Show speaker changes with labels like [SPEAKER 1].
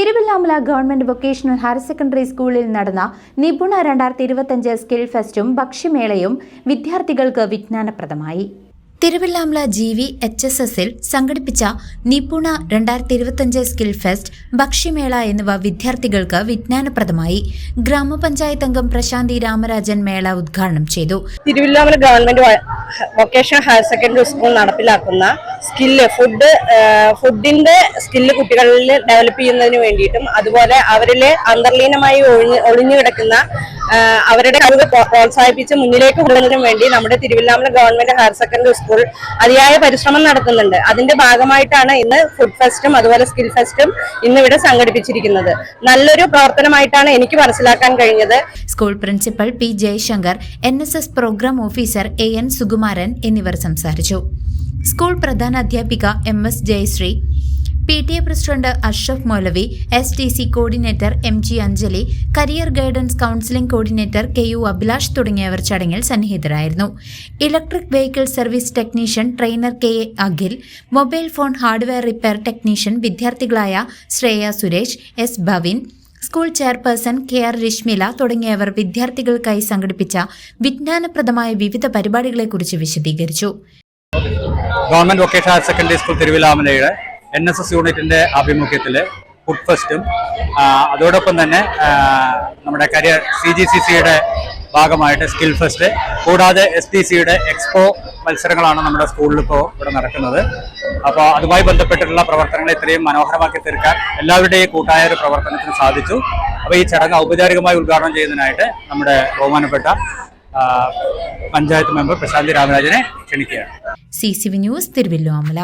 [SPEAKER 1] Thiruvilwamala government vocational higher secondary സ്കൂളിൽ നടന്ന നിപുണ രണ്ടായിരത്തി ഇരുപത്തഞ്ച് സ്കിൽ ഫെസ്റ്റും ഭക്ഷ്യമേളയും വിദ്യാർത്ഥികൾക്ക് വിജ്ഞാനപ്രദമായി. Thiruvilwamala G V H S എസിൽ സംഘടിപ്പിച്ച നിപുണ രണ്ടായിരത്തി ഇരുപത്തഞ്ച് സ്കിൽ ഫെസ്റ്റ് ഭക്ഷ്യമേള എന്നിവ വിദ്യാർത്ഥികൾക്ക് വിജ്ഞാനപ്രദമായി. ഗ്രാമപഞ്ചായത്ത് അംഗം പ്രശാന്തി രാമരാജൻ മേള ഉദ്ഘാടനം ചെയ്തു.
[SPEAKER 2] Thiruvilwamala government vocational higher secondary school നടപ്പിലാക്കുന്ന സ്കില്ല് ഫുഡ് ഫുഡിന്റെ സ്കില്ല് കുട്ടികളിൽ ഡെവലപ്പ് ചെയ്യുന്നതിന് വേണ്ടിയിട്ടും അതുപോലെ അവരിൽ അന്തർലീനമായി ഒഴിഞ്ഞ് ഒളിഞ്ഞു കിടക്കുന്ന അവരുടെ കഴിവ് പ്രോ- പ്രോത്സാഹിപ്പിച്ച് മുന്നിലേക്ക് കൊണ്ടുവരുന്നതിനും വേണ്ടി നമ്മുടെ Thiruvilwamala government higher secondary school അതിയായ പരിശ്രമം നടത്തുന്നുണ്ട്. അതിന്റെ ഭാഗമായിട്ടാണ് ഇന്ന് ഫുഡ് ഫെസ്റ്റും അതുപോലെ സ്കിൽ ഫെസ്റ്റും ഇന്നിവിടെ സംഘടിപ്പിച്ചിരിക്കുന്നത്. നല്ലൊരു പ്രവർത്തനമായിട്ടാണ് എനിക്ക് മനസ്സിലാക്കാൻ കഴിഞ്ഞത്.
[SPEAKER 1] School principal P Jayashankar N programme officer A N Sukumaran എന്നിവർ സംസാരിച്ചു. സ്കൂൾ പ്രധാന അധ്യാപിക M S Jayasree P T A president Ashraf Moulavi S T C coordinator M G Anjali career guidance counselling coordinator K U Abhilash തുടങ്ങിയവർ ചടങ്ങിൽ സന്നിഹിതരായിരുന്നു. Electric vehicle service technician trainer K A Akhil mobile phone hardware repair technician വിദ്യാർത്ഥികളായ Shreya Suresh S Bhavin school chairperson K R Rashmila തുടങ്ങിയവർ വിദ്യാർത്ഥികൾക്കായി സംഘടിപ്പിച്ച വിജ്ഞാനപ്രദമായ വിവിധ പരിപാടികളെക്കുറിച്ച് വിശദീകരിച്ചു.
[SPEAKER 3] Government vocational higher secondary school തിരുവിലാമലയുടെ N S S യൂണിറ്റിന്റെ ആഭിമുഖ്യത്തിൽ ഫുഡ് ഫെസ്റ്റും അതോടൊപ്പം തന്നെ നമ്മുടെ കരിയർ സി ജി സി സിയുടെ ഭാഗമായിട്ട് സ്കിൽ ഫെസ്റ്റ്. കൂടാതെ എസ് ടി സിയുടെ എക്സ്പോ മത്സരങ്ങളാണ് നമ്മുടെ സ്കൂളിൽ ഇപ്പോൾ ഇവിടെ നടക്കുന്നത്. അപ്പോൾ അതുമായി ബന്ധപ്പെട്ടിട്ടുള്ള പ്രവർത്തനങ്ങൾ ഇത്രയും മനോഹരമാക്കി തീർക്കാൻ എല്ലാവരുടെയും കൂട്ടായ ഒരു പ്രവർത്തനത്തിന് സാധിച്ചു. അപ്പോൾ ഈ ചടങ്ങ് ഔപചാരികമായി ഉദ്ഘാടനം ചെയ്യുന്നതിനായിട്ട് നമ്മുടെ ബഹുമാനപ്പെട്ട പഞ്ചായത്ത് മെമ്പർ പ്രശാന്തി രാമരാജനെ ക്ഷണിക്കുകയാണ്.
[SPEAKER 1] C C V news Thiruvilwamala